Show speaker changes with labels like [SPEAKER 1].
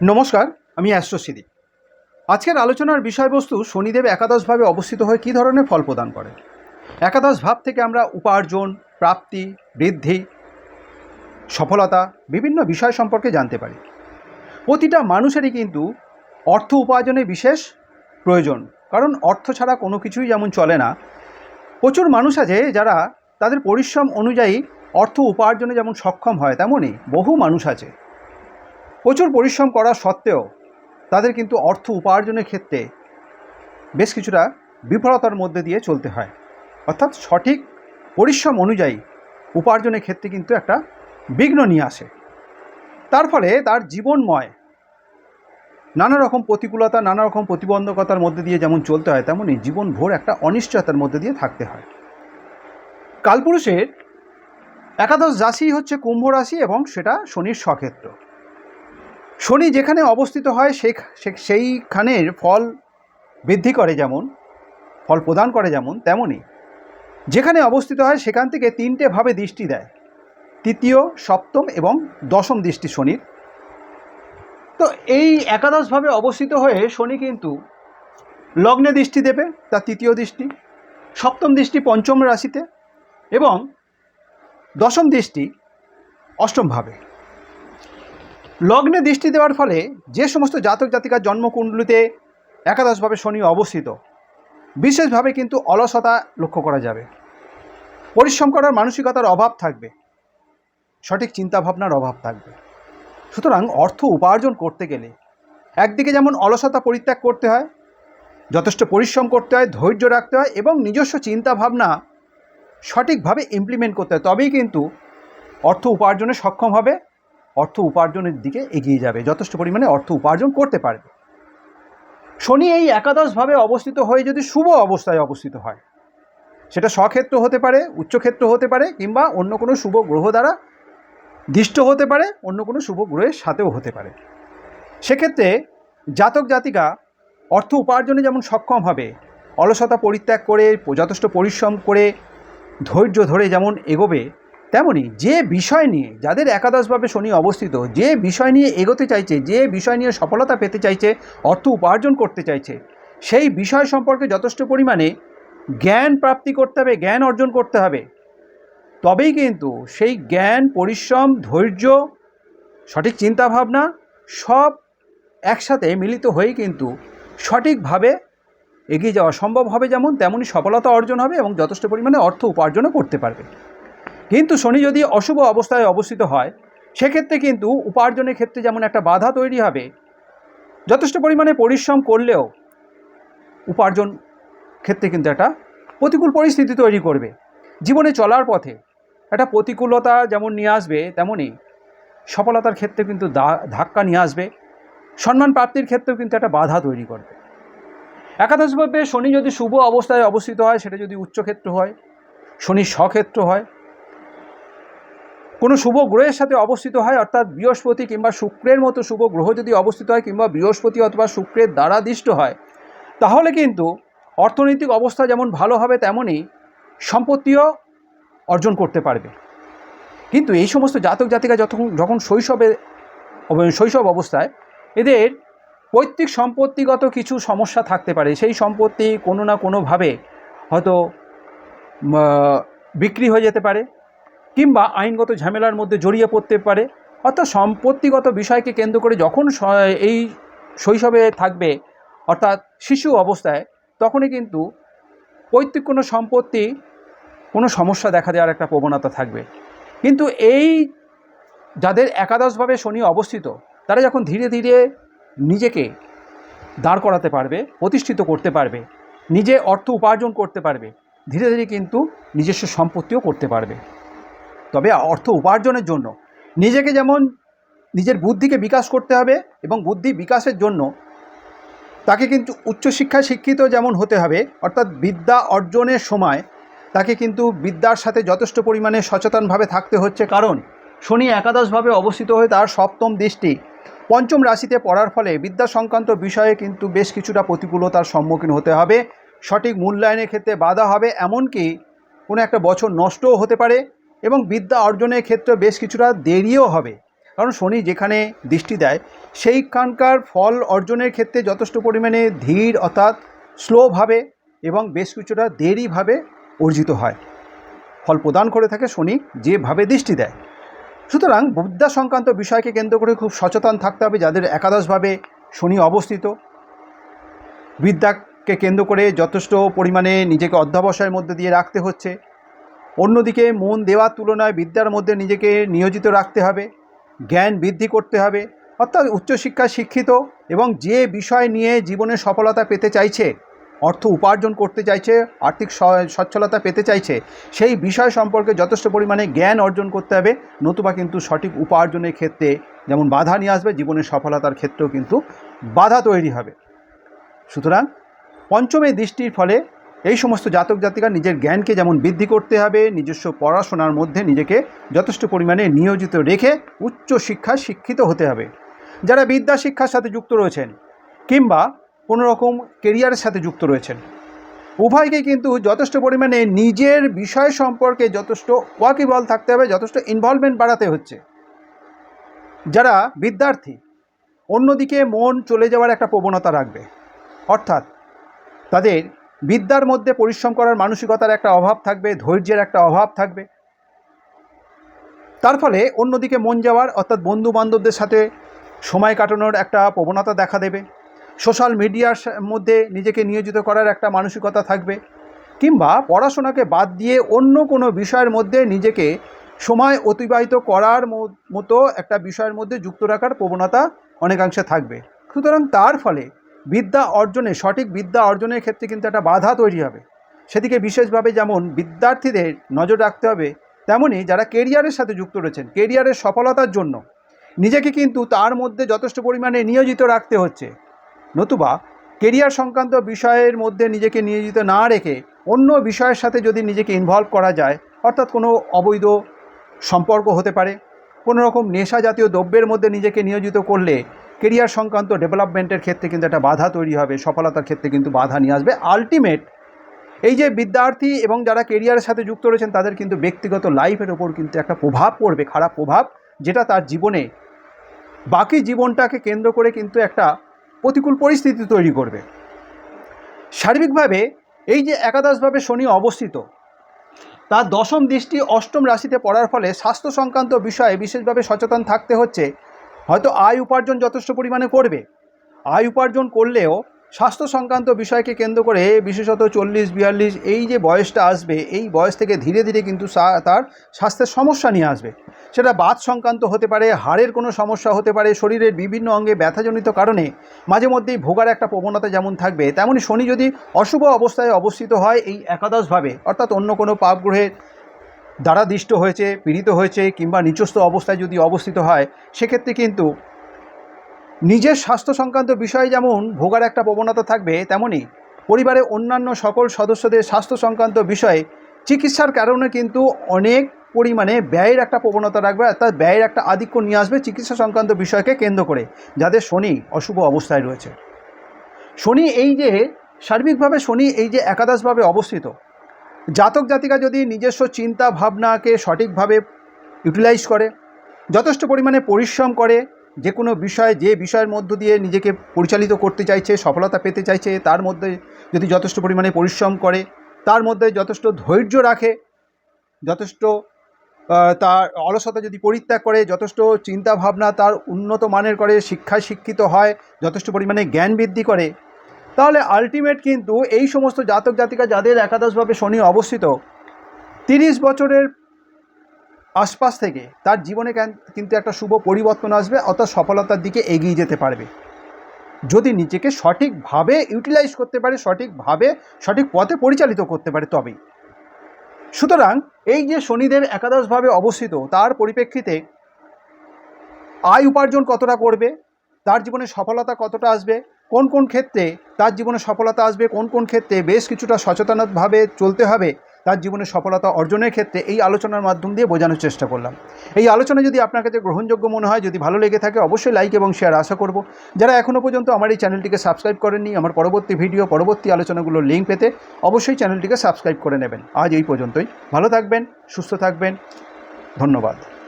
[SPEAKER 1] নমস্কার, আমি অ্যাস্ট্রোসিদি আজকের আলোচনার বিষয়বস্তু শনিদেব একাদশভাবে অবস্থিত হয়ে কী ধরনের ফল প্রদান করে? একাদশ ভাব থেকে আমরা উপার্জন, প্রাপ্তি, বৃদ্ধি, সফলতা, বিভিন্ন বিষয় সম্পর্কে জানতে পারি। প্রতিটা মানুষেরই কিন্তু অর্থ উপার্জনে বিশেষ প্রয়োজন, কারণ অর্থ ছাড়া কোনো কিছুই যেমন চলে না। প্রচুর মানুষ আছে যারা তাদের পরিশ্রম অনুযায়ী অর্থ উপার্জনে যেমন সক্ষম হয়, তেমনই বহু মানুষ আছে। প্রচুর পরিশ্রম করা সত্ত্বেও তাদের কিন্তু অর্থ উপার্জনের ক্ষেত্রে বেশ কিছুটা বিফলতার মধ্যে দিয়ে চলতে হয়। অর্থাৎ সঠিক পরিশ্রম অনুযায়ী উপার্জনের ক্ষেত্রে কিন্তু একটা বিঘ্ন নিয়ে আসে। তার ফলে তার জীবনময় নানা রকম প্রতিকূলতা, নানা রকম প্রতিবন্ধকতার মধ্যে দিয়ে যেমন চলতে হয় তেমনই জীবনভর একটা অনিশ্চয়তার মধ্যে দিয়ে থাকতে হয়। কালপুরুষের একাদশ রাশি হচ্ছে কুম্ভ রাশি এবং সেটা শনির স্বক্ষেত্র। শনি যেখানে অবস্থিত হয় সে সে- সেইখানের ফল বৃদ্ধি করে যেমন, ফল প্রদান করে যেমন তেমনই যেখানে অবস্থিত হয়, সেখান থেকে তিনটে ভাবে দৃষ্টি দেয়। তৃতীয় সপ্তম এবং দশম দৃষ্টি শনির। তো এই একাদশভাবে অবস্থিত হয়ে শনি কিন্তু লগ্নে দৃষ্টি দেবে, তার তৃতীয় দৃষ্টি। সপ্তম দৃষ্টি পঞ্চম রাশিতে এবং দশম দৃষ্টি অষ্টমভাবে লগ্নে দৃষ্টি দেওয়ার ফলে যে সমস্ত জাতক জাতিকার জন্মকুণ্ডলিতে একাদশভাবে শনি অবস্থিত, বিশেষভাবে কিন্তু অলসতা লক্ষ্য করা যাবে। পরিশ্রম করার মানসিকতার অভাব থাকবে, সঠিক চিন্তাভাবনার অভাব থাকবে। সুতরাং অর্থ উপার্জন করতে গেলে একদিকে যেমন অলসতা পরিত্যাগ করতে হয়, যথেষ্ট পরিশ্রম করতে হয়, ধৈর্য রাখতে হয় এবং নিজস্ব চিন্তাভাবনা সঠিকভাবে ইমপ্লিমেন্ট করতে হয়, তবেই কিন্তু অর্থ উপার্জনে সক্ষম হবে। অর্থ উপার্জনের দিকে এগিয়ে যাবে। যথেষ্ট পরিমাণে অর্থ উপার্জন করতে পারবে। শনি এই একাদশভাবে অবস্থিত হয়ে যদি শুভ অবস্থায় অবস্থিত হয়, সেটা স্বক্ষেত্র হতে পারে, উচ্চক্ষেত্র হতে পারে, কিংবা অন্য কোনো শুভ গ্রহ দ্বারা দিষ্ট হতে পারে, অন্য কোনো শুভ গ্রহের সাথেও হতে পারে। সেক্ষেত্রে জাতক জাতিকা অর্থ উপার্জনে যেমন সক্ষম হবে, অলসতা পরিত্যাগ করে, যথেষ্ট পরিশ্রম করে, ধৈর্য ধরে যেমন এগোবে তেমনি যে বিষয় নিয়ে, যাদের একাদশভাবে শনি অবস্থিত, যে বিষয় নিয়ে এগোতে চাইছে, যে বিষয় নিয়ে সফলতা পেতে চাইছে, অর্থ উপার্জন করতে চাইছে, সেই বিষয় সম্পর্কে যথেষ্ট পরিমাণে জ্ঞান প্রাপ্তি করতে হবে, জ্ঞান অর্জন করতে হবে। তবেই কিন্তু সেই জ্ঞান, পরিশ্রম, ধৈর্য, সঠিক চিন্তাভাবনা সব একসাথে মিলিত হয়েই কিন্তু সঠিকভাবে এগিয়ে যাওয়া সম্ভব হবে যেমন তেমনই সফলতা অর্জন হবে এবং যথেষ্ট পরিমাণে অর্থ উপার্জনও করতে পারবে। কিন্তু শনি যদি অশুভ অবস্থায় অবস্থিত হয়, সেক্ষেত্রে কিন্তু উপার্জনের ক্ষেত্রে যেমন একটা বাধা তৈরি হবে, যথেষ্ট পরিমাণে পরিশ্রম করলেও উপার্জন ক্ষেত্রে কিন্তু একটা প্রতিকূল পরিস্থিতি তৈরি করবে। জীবনে চলার পথে একটা প্রতিকূলতা যেমন নিয়ে আসবে তেমনই সফলতার ক্ষেত্রে কিন্তু ধাক্কা নিয়ে আসবে, সম্মান প্রাপ্তির ক্ষেত্রেও কিন্তু একটা বাধা তৈরি করবে। একাদশভাবে শনি যদি শুভ অবস্থায় অবস্থিত হয়, সেটা যদি উচ্চক্ষেত্র হয়, শনি স্বক্ষেত্র হয় কোনো শুভ গ্রহের সাথে অবস্থিত হয়, অর্থাৎ বৃহস্পতি কিংবা শুক্রের মতো শুভ গ্রহ যদি অবস্থিত হয় কিংবা বৃহস্পতি অথবা শুক্রের দ্বারা দিষ্ট হয়, তাহলে কিন্তু অর্থনৈতিক অবস্থা যেমন ভালো হবে তেমনই সম্পত্তিও অর্জন করতে পারবে। কিন্তু এই সমস্ত জাতক জাতিকা যখন যখন শৈশবে, শৈশব অবস্থায় এদের পৈতৃক সম্পত্তিগত কিছু সমস্যা থাকতে পারে। সেই সম্পত্তি কোনো না কোনোভাবে হয়তো বিক্রি হয়ে যেতে পারে। কিংবা আইনগত ঝামেলার মধ্যে জড়িয়ে পড়তে পারে, অর্থাৎ সম্পত্তিগত বিষয়কে কেন্দ্র করে যখন এই শৈশবে থাকবে, অর্থাৎ শিশু অবস্থায়, তখনই কিন্তু পৈতৃক কোনো সম্পত্তি, কোনো সমস্যা দেখা দেওয়ার একটা প্রবণতা থাকবে। কিন্তু এই যাদের একাদশভাবে শনি অবস্থিত, তারা যখন ধীরে ধীরে নিজেকে দাঁড় করাতে পারবে, প্রতিষ্ঠিত করতে পারবে, নিজে অর্থ উপার্জন করতে পারবে, ধীরে ধীরে কিন্তু নিজস্ব সম্পত্তিও করতে পারবে। তবে অর্থ উপার্জনের জন্য। নিজেকে যেমন নিজের বুদ্ধিকে বিকাশ করতে হবে এবং বুদ্ধি বিকাশের জন্য তাকে কিন্তু উচ্চশিক্ষায় শিক্ষিত যেমন হতে হবে, অর্থাৎ বিদ্যা অর্জনের সময় তাকে কিন্তু বিদ্যার সাথে যথেষ্ট পরিমাণে সচেতনভাবে থাকতে হচ্ছে। কারণ শনি একাদশভাবে অবস্থিত হয়ে তার সপ্তম দৃষ্টি পঞ্চম রাশিতে পড়ার ফলে বিদ্যা সংক্রান্ত বিষয়ে কিন্তু বেশ কিছুটা প্রতিকূলতার সম্মুখীন হতে হবে। সঠিক মূল্যায়নের ক্ষেত্রে বাধা হবে, এমনকি কোনো একটা বছর নষ্টও হতে পারে। এবং বিদ্যা অর্জনের ক্ষেত্রে বেশ কিছুটা দেরিও হবে। কারণ শনি যেখানে দৃষ্টি দেয়, সেইখানকার ফল অর্জনের ক্ষেত্রে যথেষ্ট পরিমাণে ধীর অর্থাৎ স্লোভাবে এবং বেশ কিছুটা দেরিভাবে অর্জিত হয়। ফল প্রদান করে থাকে শনি যেভাবে দৃষ্টি দেয়। সুতরাং বিদ্যা সংক্রান্ত বিষয়কে কেন্দ্র করে খুব সচেতন থাকতে হবে যাদের একাদশভাবে শনি অবস্থিত। বিদ্যাকে কেন্দ্র করে যথেষ্ট পরিমাণে নিজেকে অধ্যাবসায়ের মধ্যে দিয়ে রাখতে হচ্ছে। অন্যদিকে মন দেওয়ার তুলনায় বিদ্যার মধ্যে নিজেকে নিয়োজিত রাখতে হবে, জ্ঞান বৃদ্ধি করতে হবে, অর্থাৎ উচ্চশিক্ষায় শিক্ষিত এবং যে বিষয় নিয়ে জীবনে সফলতা পেতে চাইছে, অর্থ উপার্জন করতে চাইছে, আর্থিক সচ্ছলতা পেতে চাইছে, সেই বিষয় সম্পর্কে যথেষ্ট পরিমাণে জ্ঞান অর্জন করতে হবে, নতুবা কিন্তু সঠিক উপার্জনের ক্ষেত্রে যেমন বাধা নিয়ে আসবে, জীবনের সফলতার ক্ষেত্রেও কিন্তু বাধা তৈরি হবে। সুতরাং পঞ্চমে দৃষ্টির ফলে এই সমস্ত জাতক জাতিকা নিজের জ্ঞানকে যেমন বৃদ্ধি করতে হবে, নিজস্ব পড়াশোনার মধ্যে নিজেকে যথেষ্ট পরিমাণে নিয়োজিত রেখে উচ্চ শিক্ষায় শিক্ষিত হতে হবে। যারা বিদ্যা শিক্ষার সাথে যুক্ত রয়েছেন কিংবা কোনো রকম কেরিয়ারের সাথে যুক্ত রয়েছেন, উভয়কে কিন্তু যথেষ্ট পরিমাণে নিজের বিষয় সম্পর্কে যথেষ্ট ওয়াকিবল থাকতে হবে, যথেষ্ট ইনভলভমেন্ট বাড়াতে হচ্ছে। যারা বিদ্যার্থী, অন্যদিকে মন চলে যাওয়ার একটা প্রবণতা রাখবে। অর্থাৎ তাদের বিদ্যার মধ্যে পরিশ্রম করার মানসিকতার একটা অভাব থাকবে, ধৈর্যের একটা অভাব থাকবে। তার ফলে অন্যদিকে মন যাওয়ার, অর্থাৎ বন্ধু বান্ধবদের সাথে সময় কাটানোর একটা প্রবণতা দেখা দেবে। সোশ্যাল মিডিয়ার মধ্যে নিজেকে নিয়োজিত করার একটা মানসিকতা থাকবে। কিংবা পড়াশোনাকে বাদ দিয়ে অন্য কোনো বিষয়ের মধ্যে নিজেকে সময় অতিবাহিত করার মতো একটা বিষয়ের মধ্যে যুক্ত রাখার প্রবণতা অনেকাংশে থাকবে। সুতরাং তার ফলে বিদ্যা অর্জনে, সঠিক বিদ্যা অর্জনের ক্ষেত্রে কিন্তু একটা বাধা তৈরি হবে। সেদিকে বিশেষভাবে যেমন বিদ্যার্থীদের নজর রাখতে হবে তেমনই যারা কেরিয়ারের সাথে যুক্ত রয়েছেন, কেরিয়ারের সফলতার জন্য নিজেকে কিন্তু তার মধ্যে যথেষ্ট পরিমাণে নিয়োজিত রাখতে হচ্ছে। নতুবা কেরিয়ার সংক্রান্ত বিষয়ের মধ্যে নিজেকে নিয়োজিত না রেখে অন্য বিষয়ের সাথে যদি নিজেকে ইনভলভ করা যায়, অর্থাৎ কোনো অবৈধ সম্পর্ক হতে পারে, কোনো রকম নেশা জাতীয় দ্রব্যের মধ্যে নিজেকে নিয়োজিত করলে কেরিয়ার সংক্রান্ত ডেভেলপমেন্টের ক্ষেত্রে কিন্তু একটা বাধা তৈরি হবে, সফলতার ক্ষেত্রে কিন্তু বাধা নিয়ে আসবে। আলটিমেট এই যে বিদ্যার্থী এবং যারা কেরিয়ারের সাথে যুক্ত রয়েছেন, তাদের কিন্তু ব্যক্তিগত লাইফের ওপর কিন্তু একটা প্রভাব পড়বে, খারাপ প্রভাব, যেটা তার জীবনে বাকি জীবনটাকে কেন্দ্র করে কিন্তু একটা প্রতিকূল পরিস্থিতি তৈরি করবে। সার্বিকভাবে এই যে একাদশভাবে শনি অবস্থিত, তার দশম দৃষ্টি অষ্টম রাশিতে পড়ার ফলে স্বাস্থ্য সংক্রান্ত বিষয়ে বিশেষভাবে সচেতন থাকতে হচ্ছে। হয়তো আয় উপার্জন যথেষ্ট পরিমাণে করবে। আয় উপার্জন করলেও স্বাস্থ্য সংক্রান্ত বিষয়কে কেন্দ্র করে বিশেষত চল্লিশ, বিয়াল্লিশ এই যে বয়সটা আসবে, এই বয়স থেকে ধীরে ধীরে কিন্তু তার স্বাস্থ্যের সমস্যা নিয়ে আসবে। সেটা বাত সংক্রান্ত হতে পারে, হাড়ের কোনো সমস্যা হতে পারে, শরীরের বিভিন্ন অঙ্গে ব্যথাজনিত কারণে মাঝে মধ্যেই ভোগার একটা প্রবণতা যেমন থাকবে তেমনই শনি যদি অশুভ অবস্থায় অবস্থিত হয় এই একাদশভাবে, অর্থাৎ অন্য কোনো পাপ গ্রহের দ্বারা দৃষ্ট হয়েছে, পীড়িত হয়েছে কিংবা নিচস্থ অবস্থায় যদি অবস্থিত হয়, সেক্ষেত্রে কিন্তু নিজের স্বাস্থ্য সংক্রান্ত বিষয়ে যেমন ভোগার একটা প্রবণতা থাকবে তেমনই পরিবারের অন্যান্য সকল সদস্যদের স্বাস্থ্য সংক্রান্ত বিষয়ে চিকিৎসার কারণে কিন্তু অনেক পরিমাণে ব্যয়ের একটা প্রবণতা রাখবে, অর্থাৎ ব্যয়ের একটা আধিক্য নিয়ে আসবে চিকিৎসা সংক্রান্ত বিষয়কে কেন্দ্র করে, যাদের শনি অশুভ অবস্থায় রয়েছে। শনি এই যে সার্বিকভাবে শনি এই যে একাদশভাবে অবস্থিত জাতক জাতিকা যদি নিজস্ব চিন্তা ভাবনাকে সঠিকভাবে ইউটিলাইজ করে, যথেষ্ট পরিমাণে পরিশ্রম করে, যে কোনো বিষয়, যে বিষয়ের মধ্য দিয়ে নিজেকে পরিচালিত করতে চাইছে, সফলতা পেতে চাইছে, তার মধ্যে যদি যথেষ্ট পরিমাণে পরিশ্রম করে, তার মধ্যে যথেষ্ট ধৈর্য রাখে, যথেষ্ট তার অলসতা যদি পরিত্যাগ করে, যথেষ্ট চিন্তা ভাবনা তার উন্নত মানের করে, শিক্ষায় শিক্ষিত হয়, যথেষ্ট পরিমাণে জ্ঞান বৃদ্ধি করে তাহলে আলটিমেট কিন্তু এই সমস্ত জাতক জাতিকা যাদের একাদশভাবে শনি অবস্থিত, তিরিশ বছরের আশপাশ থেকে তার জীবনে কিন্তু একটা শুভ পরিবর্তন আসবে, অর্থাৎ সফলতার দিকে এগিয়ে যেতে পারবে। যদি নিজেকে সঠিকভাবে ইউটিলাইজ করতে পারে, সঠিকভাবে, সঠিক পথে পরিচালিত করতে পারে তবেই। সুতরাং এই যে শনিদের একাদশভাবে অবস্থিত, তার পরিপ্রেক্ষিতে আয় উপার্জন কতটা করবে, তার জীবনে সফলতা কতটা আসবে কোন কোন ক্ষেত্রে তার জীবনে সফলতা আসবে, কোন কোন ক্ষেত্রে বেশ কিছুটা সচেতনভাবে চলতে হবে, তার জীবনে সফলতা অর্জনের ক্ষেত্রে এই আলোচনার মাধ্যম দিয়ে বোঝানোর চেষ্টা করলাম। এই আলোচনা যদি আপনার কাছে গ্রহণযোগ্য মনে হয়, যদি ভালো লেগে থাকে, অবশ্যই লাইক এবং শেয়ার আশা করব। যারা এখনও পর্যন্ত আমার এই চ্যানেলটিকে সাবস্ক্রাইব করেননি, আমার পরবর্তী ভিডিও পরবর্তী আলোচনাগুলোর লিঙ্ক পেতে অবশ্যই চ্যানেলটিকে সাবস্ক্রাইব করে নেবেন। আজ এই পর্যন্তই। ভালো থাকবেন, সুস্থ থাকবেন। ধন্যবাদ।